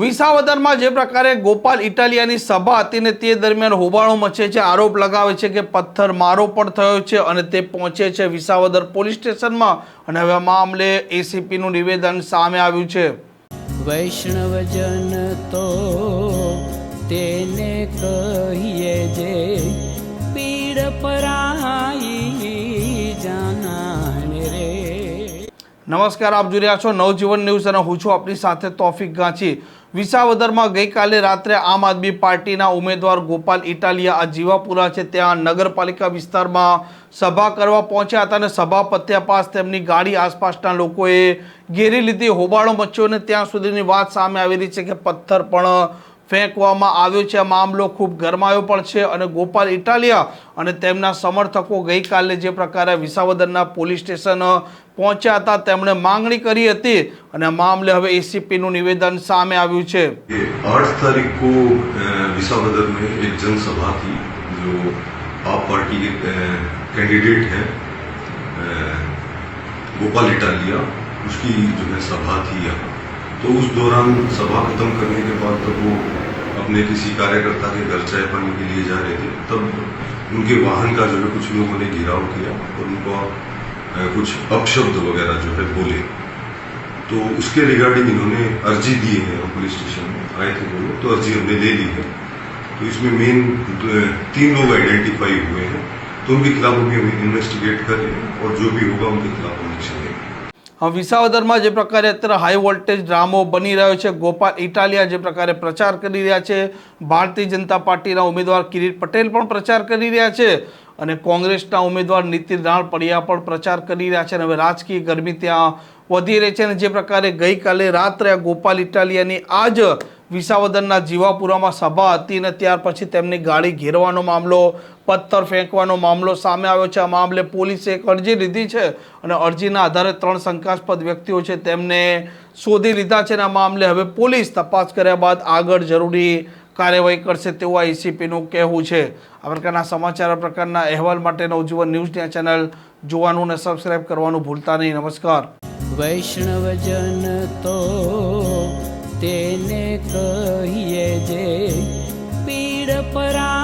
વિસાવદરમાં જે પ્રકારે ગોપાલ ઇટાલિયાની સભા હતી ને તે દરમિયાન હોબાળો મચે છે, આરોપ લગાવે છે કે પથ્થર મારો પણ થયો છે અને તે પહોંચે છે વિસાવદર પોલીસ સ્ટેશનમાં. અને હવે મામલે એસીપીનું નિવેદન સામે આવ્યું છે. વૈષ્ણવજન તો તેને કહીએ જે પીડ નમસ્કાર, આપ જોઈ રહ્યા છો નવજીવન ન્યૂઝ અને હું છું આપની સાથે તોફિક ગાંચી. વિસાવદરમાં ગઈકાલે રાત્રે આમ આદમી પાર્ટીના ઉમેદવાર ગોપાલ ઇટાલિયા આ જીવાપુરા છે. ત્યાં નગરપાલિકા વિસ્તારમાં સભા કરવા પહોંચ્યા હતા અને સભા પત્યા પાસ તેમની ગાડી આસપાસના લોકોએ ઘેરી લીધી. હોબાળો મચ્યો અને ત્યાં સુધીની વાત સામે આવી રહી છે કે પથ્થર પણ ફેંકવામાં આવ્યો છે આ મામલો ખૂબ ગરમાયો પણ છે અને ગોપાલ ઇટાલિયા અને તેમના સમર્થકો ગઈકાલે જે પ્રકારે વિસાવદરના પોલીસ સ્ટેશન પહોંચ્યા હતા તેમણે માંગણી કરી હતી અને આ મામલે હવે એસીપીનું નિવેદન સામે આવ્યું છે ये आठ तारीख को अ, विसावदर में एक जनसभा थी जो आप पार्टी के कैंडिडेट हैं अ, गोपाल इटालिया उसकी जो है सभा थी यहाँ तो उस दौरान सभा खत्म करने के बाद तब वो अपने किसी कार्यकर्ता के घर चाय पानी के लिए जा रहे थे, तब उनके वाहन का जो है कुछ लोगों ने घेराव किया और उनको कुछ अपशब्द वगैरह जो है बोले। तो उसके रिगार्डिंग इन्होंने अर्जी दी है पुलिस स्टेशन में, आए थे वो तो अर्जी हमने ले ली है। तो इसमें मेन तीन लोग आइडेंटिफाई हुए हैं तो उनके खिलाफ अभी हम इन्वेस्टिगेट कर और जो भी होगा उनके खिलाफ हम एक्शन लेंगे। વિસાવદરમાં જે પ્રકારે અત્યારે હાઈ વોલ્ટેજ ડ્રામો બની રહ્યો છે, ગોપાલ ઇટાલિયા જે પ્રકારે પ્રચાર કરી રહ્યા છે, ભારતીય જનતા પાર્ટીના ઉમેદવાર કિરીટ પટેલ પણ પ્રચાર કરી રહ્યા છે અને કોંગ્રેસના ઉમેદવાર નીતિન રાણ પડિયા પણ પ્રચાર કરી રહ્યા છે અને હવે રાજકીય ગરમી ત્યાં વધી રહી છે અને જે પ્રકારે ગઈકાલે રાત્રે ગોપાલ ઇટાલિયાની આ જ વિસાવદરના જીવાપુરામાં સભા હતી અને ત્યાર પછી તેમની ગાડી ઘેરવાનો મામલો, પથ્થર ફેંકવાનો મામલો સામે આવ્યો છે. આ મામલે પોલીસે એક અરજી લીધી છે અને અરજીના આધારે ત્રણ શંકાસ્પદ વ્યક્તિઓ છે તેમને શોધી લીધા છે અને આ મામલે હવે પોલીસ તપાસ કર્યા બાદ આગળ જરૂરી કાર્યવાહી કરશે તેવું આ એસીપીનું કહેવું છે. આ પ્રકારના સમાચાર પ્રકારના અહેવાલ માટે નવજીવન ન્યૂઝની આ ચેનલ જોવાનું અને સબસ્ક્રાઈબ કરવાનું ભૂલતા નહીં. નમસ્કાર. વૈષ્ણવજન તો કહીએ જે પીડ પરા